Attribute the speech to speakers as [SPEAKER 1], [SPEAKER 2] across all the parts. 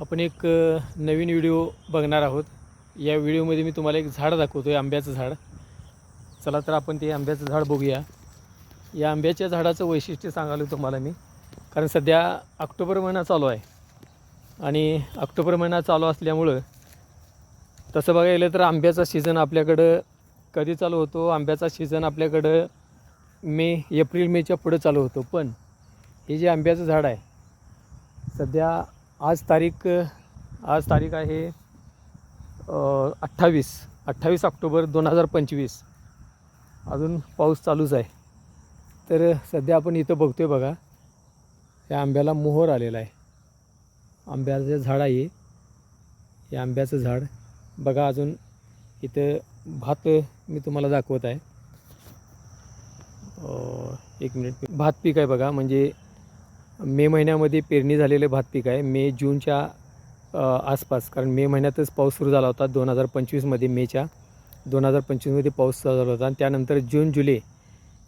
[SPEAKER 1] आपण एक नवीन व्हिडिओ बघणार आहोत. या व्हिडिओमध्ये मी तुम्हाला एक झाड दाखवतो आहे आंब्याचं झाड. चला तर आपण ते आंब्याचं झाड बघूया. या आंब्याच्या झाडाचं वैशिष्ट्य सांगालो तुम्हाला मी. कारण सध्या ऑक्टोबर महिना चालू आहे. आणि ऑक्टोबर महिना चालू असल्यामुळं तसं बघायला गेलं तर आंब्याचा सीझन आपल्याकडं कधी चालू होतो? आंब्याचा सीझन आपल्याकडं मे एप्रिल मेच्या पुढं चालू होतो. पण हे जे आंब्याचं झाड आहे सध्या आज तारीख आज तारीख आहे अठ्ठावीस अठ्ठावीस ऑक्टोबर दोन हजार पंचवीस. अजून पाऊस चालूच आहे. तर सध्या आपण इथं बघतोय बघा या आंब्याला मोहर आलेला आहे. आंब्याचं झाड आहे हे आंब्याचं झाड बघा अजून इथं भात मी तुम्हाला दाखवत आहे. एक मिनिट. भात पीक आहे बघा म्हणजे मे महिन्यामध्ये पेरणी झालेलं भात पीक आहे. मे जूनच्या आसपास कारण मे महिन्यातच पाऊस सुरू झाला होता दोन हजार पंचवीसमध्ये मेच्या दोन हजार पंचवीसमध्ये पाऊस झाला होता. आणि त्यानंतर जून जुलै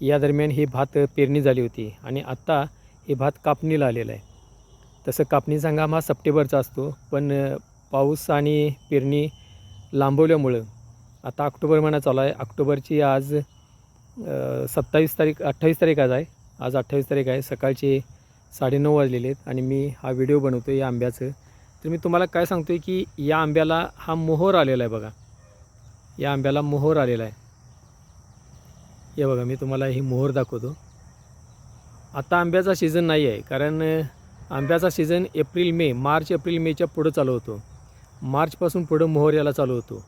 [SPEAKER 1] या दरम्यान हे भात पेरणी झाली होती. आणि आत्ता हे भात कापणीला आलेलं आहे. तसं कापणीचा हंगाम हा सप्टेंबरचा असतो. पण पाऊस आणि पेरणी लांबवल्यामुळं आता ऑक्टोबर महिना चालू आहे. ऑक्टोबरची आज सत्तावीस तारीख अठ्ठावीस तारीख आज आहे. आज अठ्ठावीस तारीख आहे. सकाळची साडेनऊ वाजलेले आहेत आणि मी हा व्हिडिओ बनवतो या आंब्याचं. तर मी तुम्हाला काय सांगतो आहे की या आंब्याला हा मोहर आलेला आहे बघा. या आंब्याला मोहर आलेला आहे. हे बघा मी तुम्हाला ही मोहर दाखवतो. आता आंब्याचा सीझन नाही आहे कारण आंब्याचा season April May March April मेच्या पुढं चालू होतो. मार्चपासून पुढं मोहर याला चालू होतो.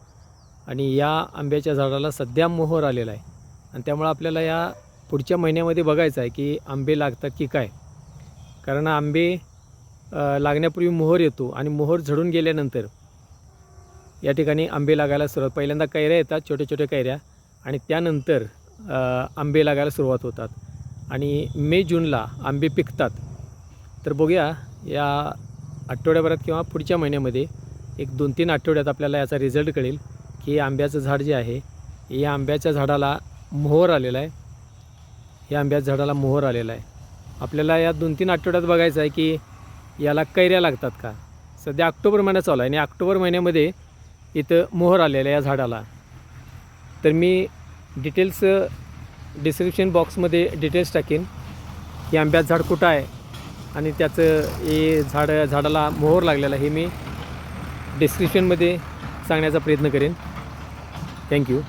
[SPEAKER 1] आणि या आंब्याच्या झाडाला सध्या मोहर आलेला आहे. आणि त्यामुळं आपल्याला या पुढच्या महिन्यामध्ये बघायचं आहे की आंबे लागतात की काय. कारण आंबे लागण्यापूर्वी मोहर येतो आणि मोहर झडून गेल्यानंतर या ठिकाणी आंबे लागायला सुरुवात पहिल्यांदा कैऱ्या येतात छोट्या छोट्या कैऱ्या आणि त्यानंतर आंबे लागायला सुरुवात होतात. आणि मे जूनला आंबे पिकतात. तर बघूया या आठवड्याभरात किंवा पुढच्या महिन्यामध्ये एक दोन तीन आठवड्यात आपल्याला याचा रिझल्ट कळेल की हे आंब्याचं झाड जे आहे या आंब्याच्या झाडाला मोहर आलेला आहे. या आंब्याच्या झाडाला मोहर आलेला आहे. आपल्याला या दोन तीन आठवड्यात बघायचं आहे की याला कैऱ्या लागतात का? सध्या ऑक्टोबर महिना चालू आहे आणि ऑक्टोबर महिन्यामध्ये इथं मोहर आलेला आहे या झाडाला. तर मी डिटेल्स डिस्क्रिप्शन बॉक्समध्ये डिटेल्स टाकेन की आंब्याचं झाड कुठं आहे आणि त्याचं हे झाड झाडाला मोहर लागलेला हे मी डिस्क्रिप्शनमध्ये सांगण्याचा प्रयत्न करेन. थँक्यू